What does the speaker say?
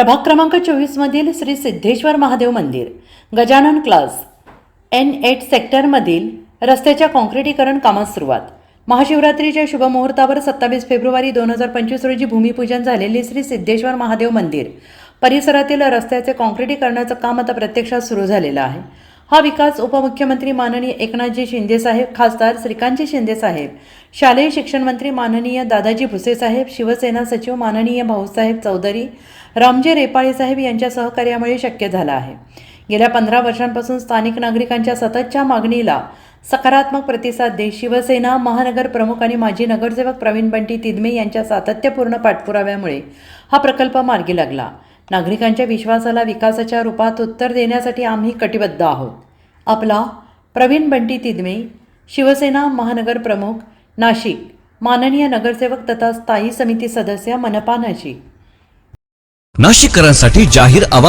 प्रभाग क्रमांक चोवीसमधील श्री सिद्धेश्वर महादेव मंदिर गजानन क्लास एन एट सेक्टरमधील रस्त्याच्या काँक्रिटीकरण कामास सुरुवात. महाशिवरात्रीच्या शुभमुहूर्तावर सत्तावीस फेब्रुवारी दोन हजार पंचवीस रोजी भूमिपूजन झालेले श्री सिद्धेश्वर महादेव मंदिर. परिसरातील रस्त्याचे काँक्रिटीकरणाचं काम आता प्रत्यक्षात सुरू झालेलं आहे. हा विकास उपमुख्यमंत्री माननीय एकनाथजी शिंदेसाहेब खासदार श्रीकांतजी शिंदेसाहेब शालेय शिक्षण मंत्री माननीय दादाजी भुसेसाहेब शिवसेना सचिव माननीय भाऊसाहेब चौधरी रामजे रेपाळे साहेब यांच्या सहकार्यामुळे शक्य झाला आहे. गेल्या पंधरा वर्षांपासून स्थानिक नागरिकांच्या सततच्या मागणीला सकारात्मक प्रतिसाद देत शिवसेना महानगर प्रमुख आणि माजी नगरसेवक प्रवीण बंटी तिदमे यांच्या सातत्यपूर्ण पाठपुराव्यामुळे हा प्रकल्प मार्गी लागला. नागरिकांच्या विश्वासाला विकासाच्या रूपात उत्तर देण्यासाठी आम्ही कटिबद्ध आहोत. आपला प्रवीण बंटी तिदमे शिवसेना महानगर प्रमुख नाशिक माननीय नगरसेवक तथा स्थायी समिती सदस्य मनपा नाशिक. नाशिककरांसाठी जाहीर आवाज